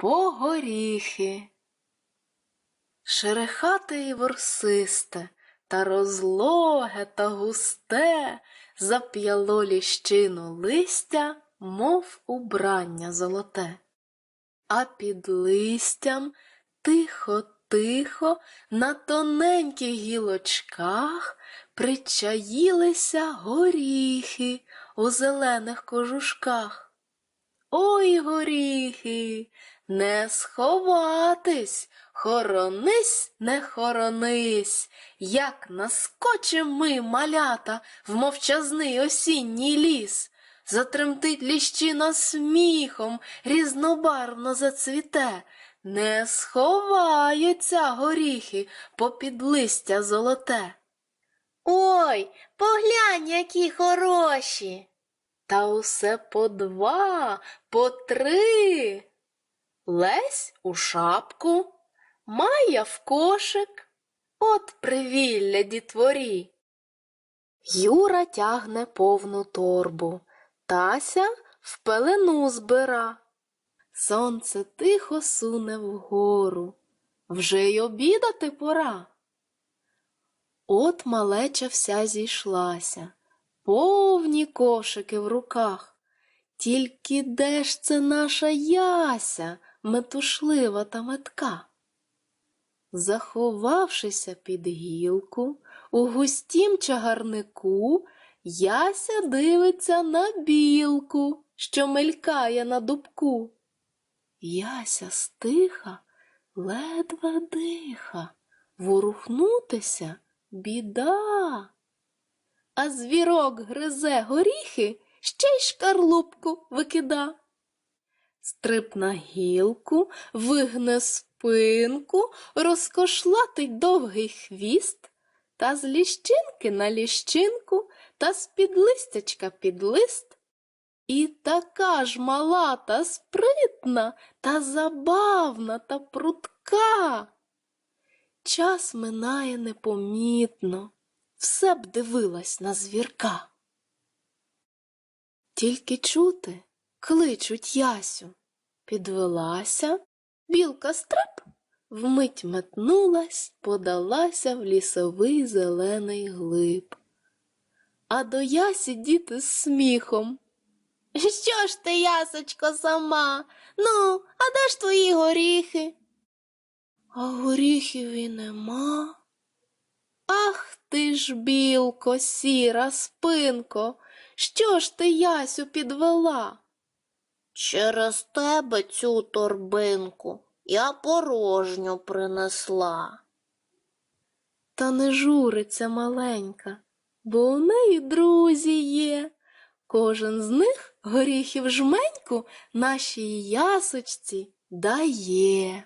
по горіхи. Шерехате і ворсисте, та розлоге та густе, зап'яло ліщину листя, мов убрання золоте. А під листям тихо-тихо на тоненьких гілочках причаїлися горіхи у зелених кожушках. Ой, горіхи, не сховатись, хоронись, не хоронись, як наскочим ми, малята, в мовчазний осінній ліс, затремтить ліщина сміхом, різнобарвно зацвіте, не сховаються горіхи попід листя золоте. Ой, поглянь, які хороші. Та усе по два, по три. Лесь у шапку, Майя в кошик, от привілля дітворі. Юра тягне повну торбу, Тася в пелену збира. Сонце тихо суне вгору, вже й обідати пора. От малеча вся зійшлася, повні кошики в руках. Тільки де ж це наша яся, метушлива та метка? Заховавшися під гілку, у густім чагарнику, яся дивиться на білку, що мелькає на дубку. Яся стиха, ледве диха, ворухнутися біда. А звірок гризе горіхи, ще й шкарлупку викида. Стрип на гілку, вигне спинку, розкошлатить довгий хвіст, та з ліщинки на ліщинку, та з під листячка під лист. І така ж мала та спритна, та забавна та прутка. Час минає непомітно, все б дивилась на звірка. Тільки чути, кличуть Ясю. Підвелася, білка стрип, вмить метнулась, подалася в лісовий зелений глиб. А до Ясі діти з сміхом. Що ж ти, ясочко, сама? Ну, а де ж твої горіхи? А горіхів і нема. Ах ти ж, білко, сіра спинко, що ж ти Ясю підвела? Через тебе цю торбинку я порожню принесла. Та не журиться маленька, бо у неї друзі є. Кожен з них горіхів жменьку нашій ясочці дає.